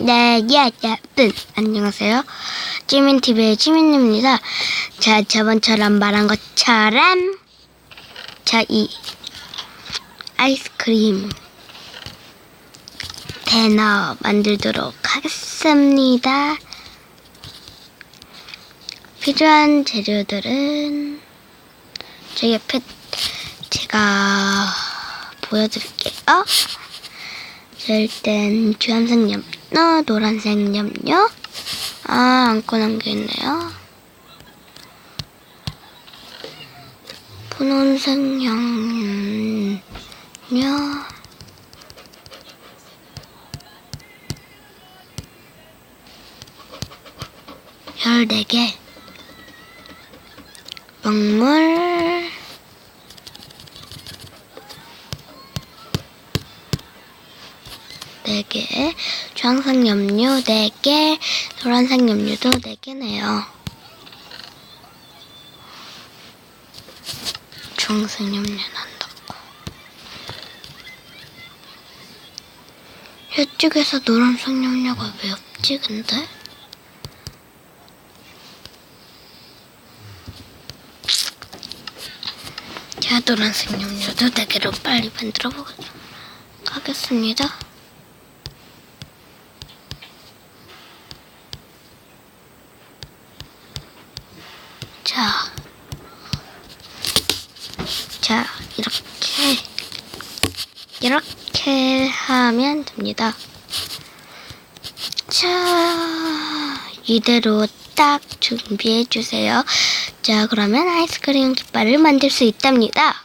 네, 예, 여러분 안녕하세요. 찌민TV의 찌민입니다. 자, 저번처럼 말한 것처럼 자, 이 아이스크림 배너 만들도록 하겠습니다. 필요한 재료들은 저 옆에 제가 보여드릴게요. 자, 일단 주황색 염 료, 노란색 염료. 아, 안 꺼낸 게 있네요. 분홍색 염료. 14개. 먹물. 네개 주황색 염료 네개 노란색 염료도 네개네요 주황색 염료는 안 넣고. 이쪽에서 노란색 염료가 왜 없지, 근데? 자, 노란색 염료도 네개로 빨리 만들어 보도록 하겠습니다. 자, 자, 이렇게, 이렇게 하면 됩니다. 자, 이대로 딱 준비해 주세요. 자, 그러면 아이스크림 깃발을 만들 수 있답니다.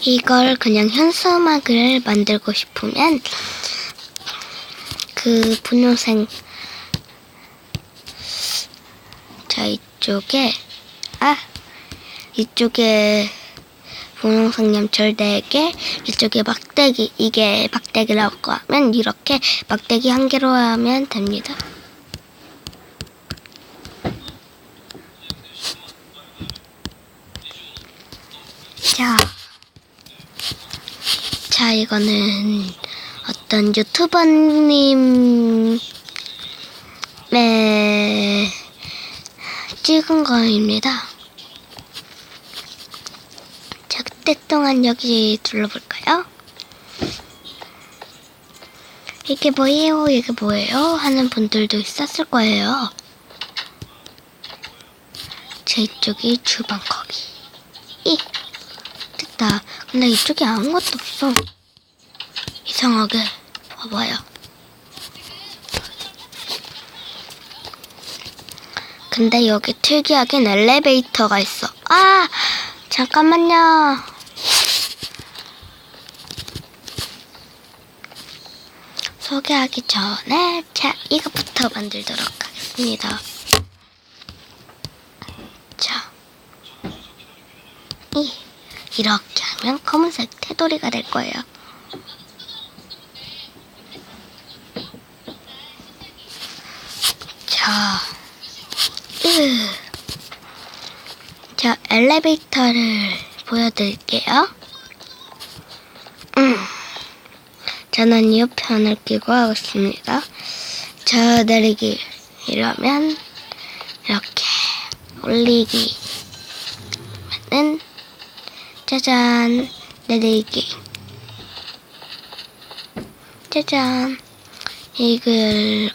이걸 그냥 현수막을 만들고 싶으면 그 분홍색 자 이쪽에 아 이쪽에 분홍색 염철 4개 이쪽에 막대기 이게 막대기라고 하면 이렇게 막대기 한 개로 하면 됩니다. 자, 자 이거는 어떤 유튜버님의 찍은 거입니다. 자, 그때 동안 여기 둘러볼까요? 이게 뭐예요? 이게 뭐예요? 하는 분들도 있었을 거예요. 제 이쪽이 주방 거기. 이 됐다. 근데 이쪽에 아무것도 없어. 이상하게 봐봐요. 근데 여기 특이하긴 엘리베이터가 있어. 아 잠깐만요. 소개하기 전에 자 이것부터 만들도록 하겠습니다. 자, 이 이렇게 하면 검은색 테두리가 될 거예요. 자, 으. 자, 엘리베이터를 보여드릴게요. 음. 저는 이 편을 끼고 하겠습니다. 저 내리기 이러면 이렇게 올리기 하면은 짜잔 내리기 짜잔 이걸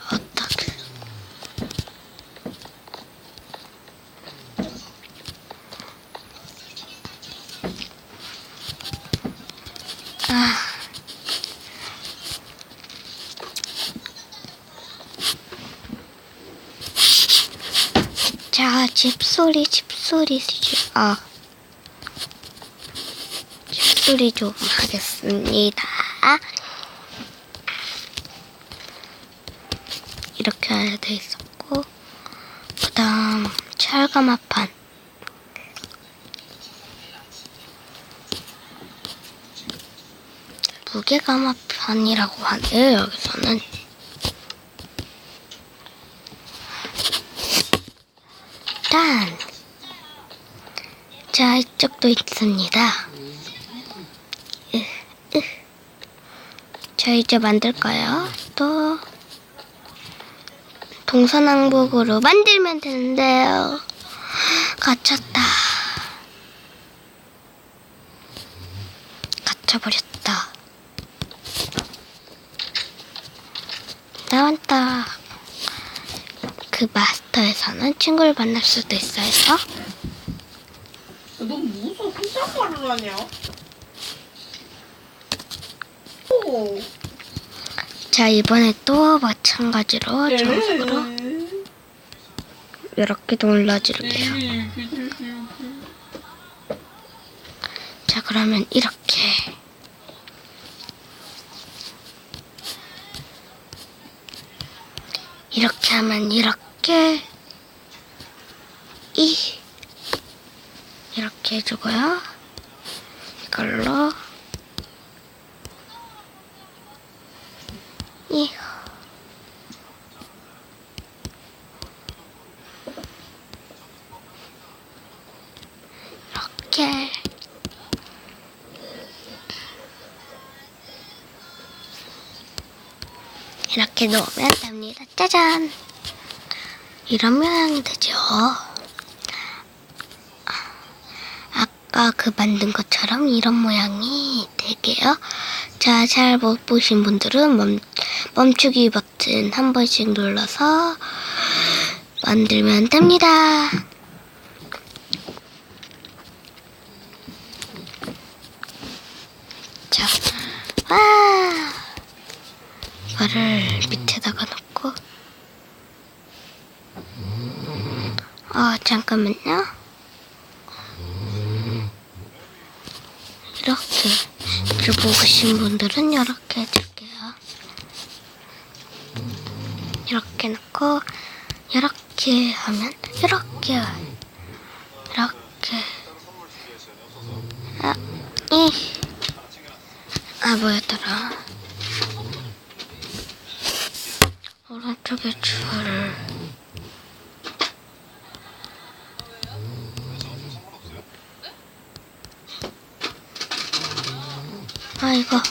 아 자, 집소리, 집소리, 집, 아. 집소리 좀 하겠습니다. 이렇게 돼 있었고, 그 다음, 철가마판. 무게가마판이라고 하네요, 여기서는. 일단 자 이쪽도 있습니다. 자, 이제 만들까요? 또 동서남북으로 만들면 되는데요. 갇혔다. 갇혀버렸다. 나왔다. 그 마스터에서는 친구를 만날 수도 있어요. 너 무슨 혼잣말을 하냐? 오. 자, 이번에 또 마찬가지로 네. 저쪽으로 이렇게 눌러줄게요. 자, 그러면 이렇게. 하면 이렇게 이 이렇게 해주고요. 이걸로 이 이렇게 이렇게 놓으면 됩니다. 짜잔! 이런 모양이 되죠. 아까 그 만든 것처럼 이런 모양이 되게요. 자, 잘 못 보신 분들은 멈, 멈추기 버튼 한 번씩 눌러서 만들면 됩니다. 자, 와! 이거를 밑에다가 놓고 아 잠깐만요. 이렇게 줄 보신 분들은 이렇게 해줄게요. 이렇게 놓고 이렇게 하면 이렇게 이렇게. 아, 이, 아 뭐였더라? 오른쪽에 줄을 아 이거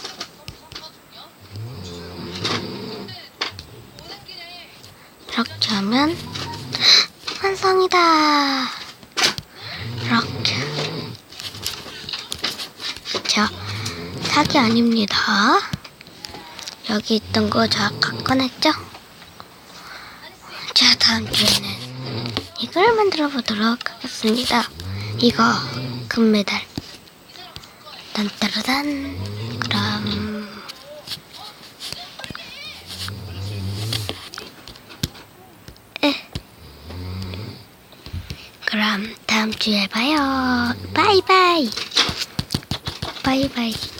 이렇게 하면 완성이다 이렇게 자 사기 아닙니다 여기 있던 거다 꺼냈죠? 자, 다음 주에는 이걸 만들어 보도록 하겠습니다. 이거 금메달. 딴따르단. 그럼 에. 그럼 다음 주에 봐요. 바이바이. 바이바이.